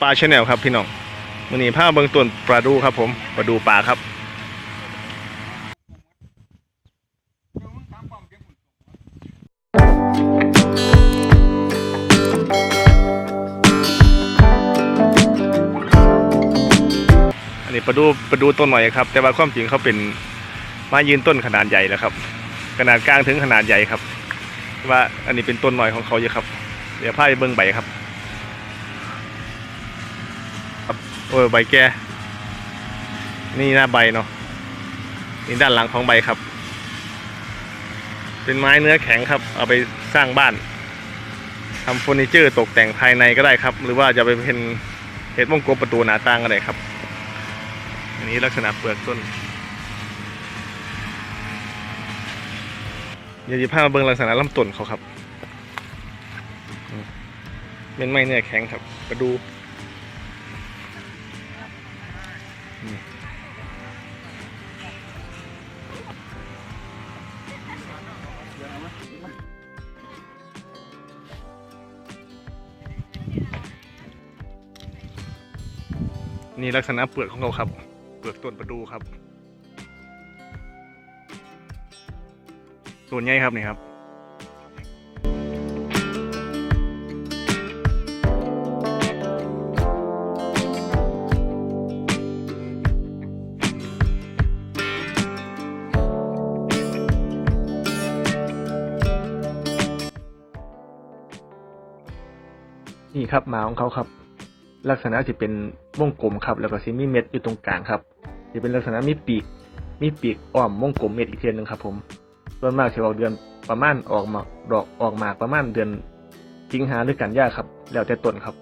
ปลาชแนลครับพี่น้องวันนี้ผ้าเบิงต้นปลาดูครับ ผมปลาดูปลาครับอันนี้ปลาดูปลาดูต้นหน่อยครับ แต่ว่าความจริงเขาเป็นไม้ยืนต้นขนาดใหญ่แล้วครับ ขนาดกลางถึงขนาดใหญ่ครับว่าอันนี้เป็นต้นหน่อยของเขาอยู่ครับ เดี๋ยวพาไปเบิ้งใบครับ โอ้ยใบแก่นี่หน้าใบเนาะนี่ด้านหลังของใบครับ เป็นไม้เนื้อแข็งครับ เอาไปสร้างบ้านทำเฟอร์นิเจอร์ตกแต่งภายในก็ได้ครับ หรือว่าจะไปเป็นเห็ดวงกลมประตูหน้าต่างก็ได้ครับ อันนี้ลักษณะเปลือกต้นเดี๋ยวจะพามาเบิ่งลักษณะลำต้นเขาครับเป็นไม้เนื้อแข็งครับมาดู นี่ลักษณะเปลือกของเขาครับ เปลือกต้นประดูครับ ส่วนใหญ่ครับนี่ครับ นี่ครับหมาของเขาครับ ลักษณะจะเป็นวงกลมครับ แล้วก็สีมีเม็ดอยู่ตรงกลางครับจะเป็นลักษณะมีปีก มีปีกอ้อมวงกลมเม็ดอีกเทียนหนึ่งครับ ผมส่วนมากจะออกเดือนประมาณออกมาดอกออกหมากประมาณเดือนสิงหาหรือกันยาครับ แล้วแต่ต้นครับ